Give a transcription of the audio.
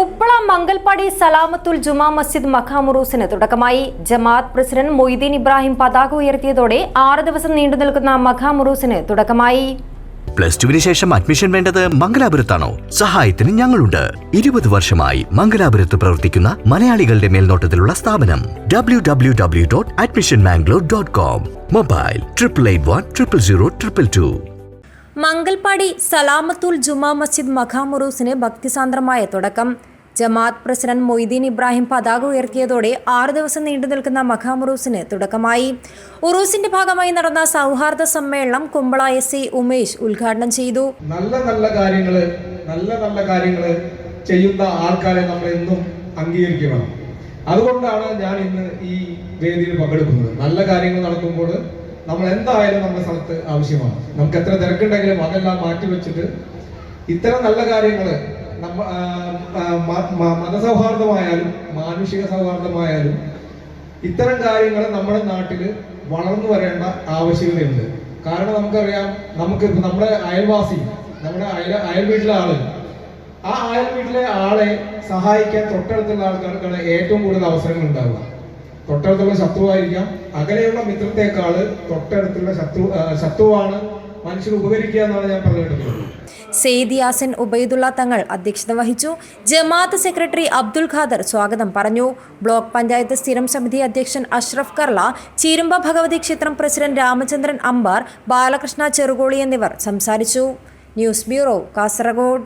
ഉപ്പള മംഗൽപാടി സലാമത്തുൽ ജുമാ മസ്ജിദ് മഖാമുറൂസിന് തുടക്കമായി. ജമാഅത്ത് പ്രസിഡന്റ് മൊയ്തീൻ ഇബ്രാഹിം പതാക ഉയർത്തിയതോടെ ആറ് ദിവസം നീണ്ടു നിൽക്കുന്ന മഖാമുറൂസിന് തുടക്കമായി. പ്ലസ് ടുവിന് ശേഷം അഡ്മിഷൻ വേണ്ടത് മംഗലാപുരത്താണോ? സഹായത്തിന് ഞങ്ങളുണ്ട്. ഇരുപത് വർഷമായി മംഗലാപുരത്ത് പ്രവർത്തിക്കുന്ന മലയാളികളുടെ മേൽനോട്ടത്തിലുള്ള സ്ഥാപനം W W W dot admission Mangalore dot com mobile triple eight one triple zero triple two Mangalpady Salamathul Juma Masjid മഖാമുറൂസിന് ഭക്തിസാന്ദ്രമായ തുടക്കം. ജമാഅത്ത് പ്രസിഡന്റ് മൊയ്തീൻ ഇബ്രാഹിം പതാക ഉയർത്തിയതോടെ ആറു ദിവസം നീണ്ടു നിൽക്കുന്ന മഖാമുറൂസിന് തുടക്കമായി. ഉറൂസിന്റെ ഭാഗമായി നടന്ന സൗഹാർദ്ദ സമ്മേളനം കുമ്പള എസ് സി ഉമേഷ് ഉദ്ഘാടനം ചെയ്തു. നല്ല നല്ല കാര്യങ്ങൾ നല്ല നല്ല കാര്യങ്ങൾ ചെയ്യുന്ന ആൾക്കാരെ നമ്മൾ എന്നും അംഗീകരിക്കണം. അതുകൊണ്ടാണ് ഞാൻ ഇന്ന് ഈ വേദിയിൽ പങ്കെടുക്കുന്നത്. നല്ല കാര്യങ്ങൾ നടക്കുമ്പോൾ നമ്മൾ എന്തായാലും നമ്മുടെ സ്ഥലത്ത് ആവശ്യമാണ്. നമുക്ക് എത്ര തിരക്കുണ്ടെങ്കിലും അതെല്ലാം മാറ്റി വെച്ചിട്ട് ഇത്തരം നല്ല കാര്യങ്ങൾ നമ്മ മതസൗഹാർദ്ദമായാലും മാനുഷിക സൗഹാർദ്ദമായാലും ഇത്തരം കാര്യങ്ങൾ നമ്മുടെ നാട്ടിൽ വളർന്നു വരേണ്ട ആവശ്യകതയുണ്ട്. കാരണം നമുക്കറിയാം നമുക്ക് നമ്മുടെ അയൽവാസി നമ്മുടെ അയൽ അയൽ വീട്ടിലെ ആൾ ആ അയൽ വീട്ടിലെ ആളെ സഹായിക്കാൻ തൊട്ടടുത്തുള്ള ആൾക്കാർക്കാണ് ഏറ്റവും കൂടുതൽ അവസരങ്ങൾ ഉണ്ടാവുക. തൊട്ടടുത്തുള്ള ശത്രുവായിരിക്കാം. അകലെയുള്ള മിത്രത്തെക്കാൾ തൊട്ടടുത്തുള്ള ശത്രു ശത്രുവാണ് മനുഷ്യർ ഉപകരിക്കുക എന്നാണ് ഞാൻ പറഞ്ഞു കേട്ടിട്ടുള്ളത് സെയ്ദ് യാസിൻ ഉബൈദുള്ള തങ്ങൾ അധ്യക്ഷത വഹിച്ചു. ജമാഅത്ത് സെക്രട്ടറി അബ്ദുൽ ഖാദർ സ്വാഗതം പറഞ്ഞു. ബ്ലോക്ക് പഞ്ചായത്ത് സ്ഥിരം സമിതി അധ്യക്ഷൻ അഷ്റഫ് കർള ചീരുമ്പ ഭഗവതി ക്ഷേത്രം പ്രസിഡന്റ് രാമചന്ദ്രൻ അമ്പാർ ബാലകൃഷ്ണ ചെറുകോളി എന്നിവർ സംസാരിച്ചു. News bureau Kasaragod.